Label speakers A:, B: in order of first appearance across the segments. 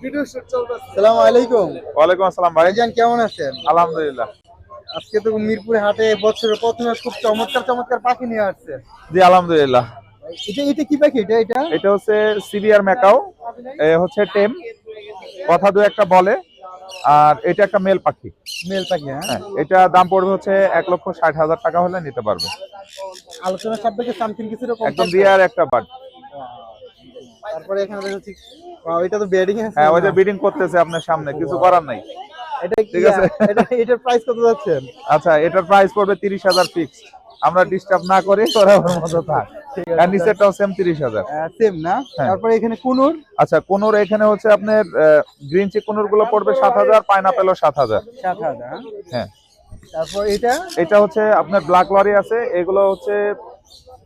A: সালাম আলাইকুম।
B: ওয়ালাইকুম আসসালাম ভাই।
A: কেমন আছেন?
B: আলহামদুলিল্লাহ।
A: আজকে তো মিরপুরে হাটে বছরের প্রথমে খুব চমৎকার চমৎকার পাখি নিয়ে আসছে।
B: জি আলহামদুলিল্লাহ।
A: এটা এটা কি পাখি? এটা এটা?
B: এটা হচ্ছে সিবিআর ম্যাকাও হচ্ছে টেম। কথা দু একটা বলে আর এটা একটা মেল পাখি।
A: মেল পাখি হ্যাঁ?
B: হ্যাঁ এটা দাম পড়বে হচ্ছে এক লক্ষ ষাট হাজার টাকা হলে নিতে পারবে।
A: আলোচনা সাপেক্ষে সামথিং কিছু রকম
B: একদম রিয়ার একটা বার্ড
A: তারপরে এখানে দেখা এটা তো বেডিং আছে
B: হ্যাঁ বিডিং করতেছে আপনার সামনে কিছু করার নাই।
A: এটা
B: ঠিক আছে।
A: এটা এটার প্রাইস কত যাচ্ছেন?
B: আচ্ছা এটার প্রাইস পড়বে তিরিশ হাজার ফিক্স আমরা ডিস্টার্ব না করে তোরা ওর মতো থাক। আর নিচেরটাও সেম তিরিশ হাজার।
A: সেম না?
B: হ্যাঁ।
A: তারপরে এখানে কুনুর?
B: আচ্ছা কোনোর এখানে হচ্ছে আপনার গ্রিন চিক কোনোরগুলো পড়বে সাত হাজার পাইনাপেলও সাত হাজার।
A: সাত হাজার হ্যাঁ?
B: হ্যাঁ।
A: তারপর এটা?
B: এটা হচ্ছে আপনার ব্ল্যাক লরি আছে এগুলো হচ্ছে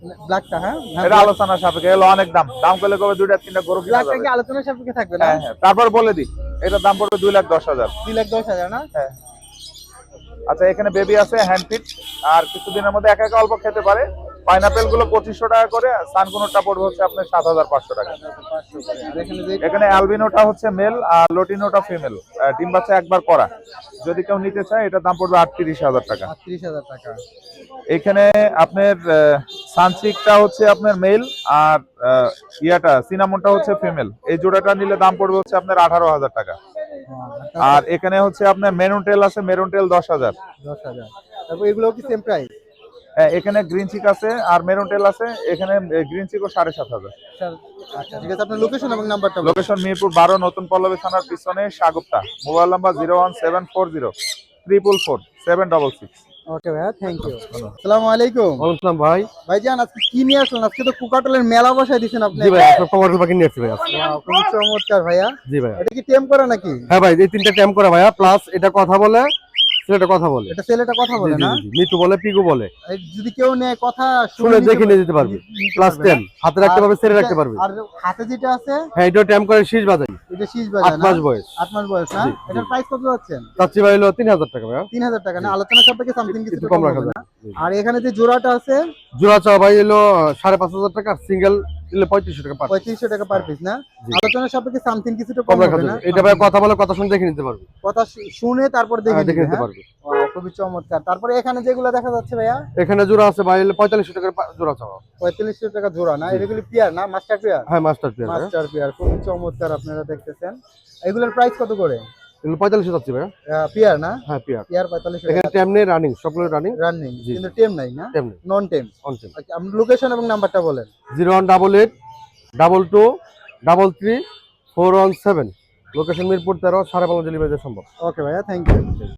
A: ব্ল্যাকটা হ্যাঁ?
B: এটা আলোচনা সাপেক্ষে অনেক দাম। দাম করলে কবে দুইটা তিনটা গরু কিনা যাবে?
A: কি আলোচনা সাপেক্ষে থাকবে না?
B: হ্যাঁ হ্যাঁ। তারপর বলে দিই এটার দাম পড়বে দুই লাখ দশ হাজার।
A: দুই লাখ দশ হাজার না?
B: হ্যাঁ। আচ্ছা এখানে বেবি আছে হ্যান্ড ফিট আর কিছুদিনের মধ্যে একা একা অল্প খেতে পারে। পাইনাপেলগুলো পঁচিশশো টাকা করে সানকুনোটা পড়বে হচ্ছে আপনার সাত হাজার পাঁচশো টাকা।
A: এখানে
B: অ্যালবিনোটা হচ্ছে মেল আর লোটিনোটা ফিমেল। ডিম বাচ্চা একবার করা। যদি কেউ নিতে চায় এটার দাম পড়বে আটত্রিশ হাজার টাকা।
A: আটত্রিশ হাজার টাকা।
B: এখানে আপনার সানসিকটা হচ্ছে আপনার মেল আর ইয়াটা সিনামনটা হচ্ছে ফিমেল। এই জোড়াটা নিলে দাম পড়বে হচ্ছে আপনার আঠারো হাজার টাকা। আর এখানে হচ্ছে আপনার মেরুন টেল আছে মেরুন টেল দশ হাজার।
A: দশ হাজার। তারপর এগুলো কি সেম প্রাইস
B: হ্যাঁ, এখানে গ্রিন চিক আছে আর মেরুন টেল আছে এখানে গ্রিন চিকও সাড়ে সাত হাজার।
A: আচ্ছা ঠিক আছে আপনার লোকেশন এবং নাম্বারটা
B: লোকেশন মিরপুর বারো নতুন পল্লবী থানার পিছনে Shagufta. Mobile number zero one seven four zero triple four seven double six
A: okay ভাইয়া থ্যাংক ইউ আসসালামু আলাইকুম।
C: ওয়ালাইকুম ভাই।
A: ভাইজান আজকে কি নিয়ে আসলেন? আজকে তো কুকাটলের মেলা বসাই দিয়েছেন আপনি।
C: জি ভাই আপনার কমার্শিয়াল পাখি নিয়ে আসছি ভাই আজকে।
A: চমৎকার ভাইয়া।
C: জি ভাই।
A: এটা কি টেম করা নাকি?
C: হ্যাঁ ভাই এই তিনটা ট্যাম করা ভাইয়া প্লাস এটা কথা বলে ছেলেটা কথা বলে।
A: এটা ছেলেটা কথা বলে না?
C: মিটু বলে পিকু বলে।
A: যদি কেউ নেয় কথা
C: শুনে দেখে নিয়ে যেতে পারবে। প্লাস টেন
A: না?
C: হাতে রাখতে পারবে ছেড়ে রাখতে পারবে।
A: আর হাতে যেটা আছে?
C: হ্যাঁ এটা ট্যাম করে শীষ বাজাই।
A: এটা শীষ বাজার না?
C: মাস বয়স।
A: আট মাস বয়স না
C: জি।
A: এটার প্রাইস কত যাচ্ছেন?
C: চাচ্ছি ভাই হলো তিন হাজার টাকা ভাইয়া।
A: তিন হাজার টাকা না? আলোচনা সাপেক্ষে সামথিং কিছু
C: কম রাখা যায়
A: আর এখানে যে জোড়াটা আছে?
C: জোড়া চাওয়া ভাই পাঁচ হাজার টাকা সিঙ্গেল টাকা পার
A: টাকা পার পিস না?
C: জি।
A: আলোচনা সাপেক্ষে সামথিং কিছুটা
C: কম
A: কম হবে না?
C: এটা ভাই কথা বলে কথা শুনে দেখে নিতে পারবে।
A: কথা শুনে তারপর দেখে
C: হ্যাঁ, দেখে নিতে
A: হ্যাঁ?
C: পারবে।
A: খুবই চমৎকার। তারপরে এখানে যেগুলো দেখা যাচ্ছে ভাইয়া?
C: এখানে জোড়া আছে ভাই জোড়া
A: টাকা জোড়া না? এগুলি পিয়ার না? মাস্টার পিয়ার
C: হ্যাঁ মাস্টার পেয়ার
A: মাস্টার পিয়ার খুবই চমৎকার আপনারা দেখতেছেন। এগুলোর প্রাইস কত করে?
C: এগুলো পঁয়তাল্লিশশো চাচ্ছি ভাইয়া।
A: পিয়ার না?
C: হ্যাঁ পিয়ার।
A: পিয়ার পঁয়তাল্লিশশো
C: এখানে ট্যাম নেই রানিং সবগুলো রানিং
A: রানিং। কিন্তু টেম নাই না?
C: টেম
A: নন টেম।
C: অন টেম।
A: আপনি লোকেশন এবং নাম্বারটা বলেন।
C: Zero one double eight double two double three four one seven location Mirpur তেরো সাড়ে পাঁচ ডেলিভারি সম্ভব।
A: ওকে ভাইয়া থ্যাংক ইউ